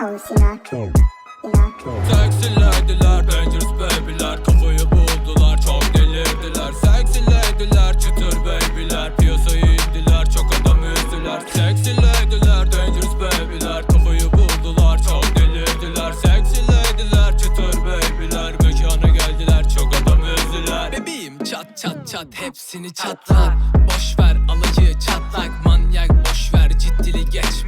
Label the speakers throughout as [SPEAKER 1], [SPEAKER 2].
[SPEAKER 1] Sinatra, Sinatra.
[SPEAKER 2] Sexy lady'ler, dangerous baby'ler. Kafayı buldular, çok delirdiler. Sexy lady'ler, çıtır baby'ler. Piyasayı indiler, çok adam üzdüler. Sexy lady'ler, dangerous baby'ler. Kafayı buldular, çok delirdiler. Sexy lady'ler, çıtır baby'ler. Mekana geldiler, çok adam üzdüler.
[SPEAKER 3] Bebeğim çat çat çat. Hepsini çatlat Boş ver alayı çatlak manyak boş ver. Ciddili geçmez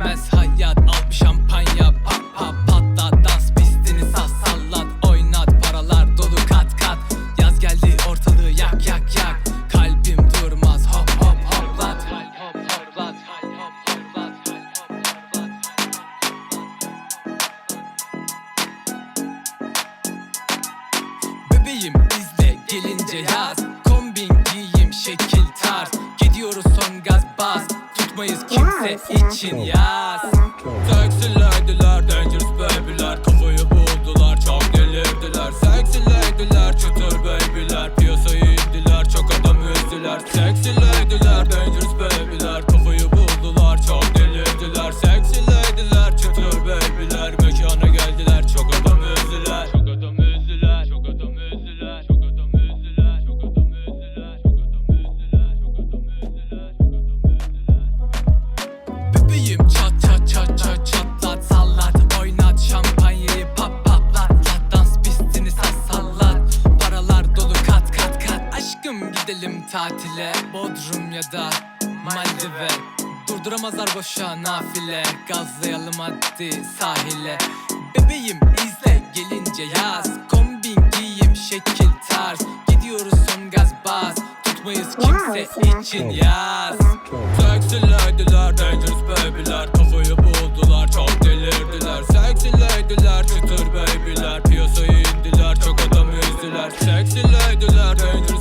[SPEAKER 3] Bebeğim izle gelince yaz. Kombin giyim şekil tarz. Gidiyoruz son gaz bas Tutmayız kimse için yaz.
[SPEAKER 1] Sinatra.
[SPEAKER 3] Gittim tatile Bodrum ya da Maldiv'e. Durduramazlar boşa nafile Gazlayalım hadi sahile. Bebeğim izle gelince yaz. Kombin giyim şekil tarz. Gidiyoruz son gaz bas. Tutmayız kimse için yaz.
[SPEAKER 2] Seksilerdiler dangerous babyler. Kafayı buldular çok delirdiler. Seksilerdiler çıtır babyler. Piyasaya indiler çok adam üzdüler Seksilerdiler dangerous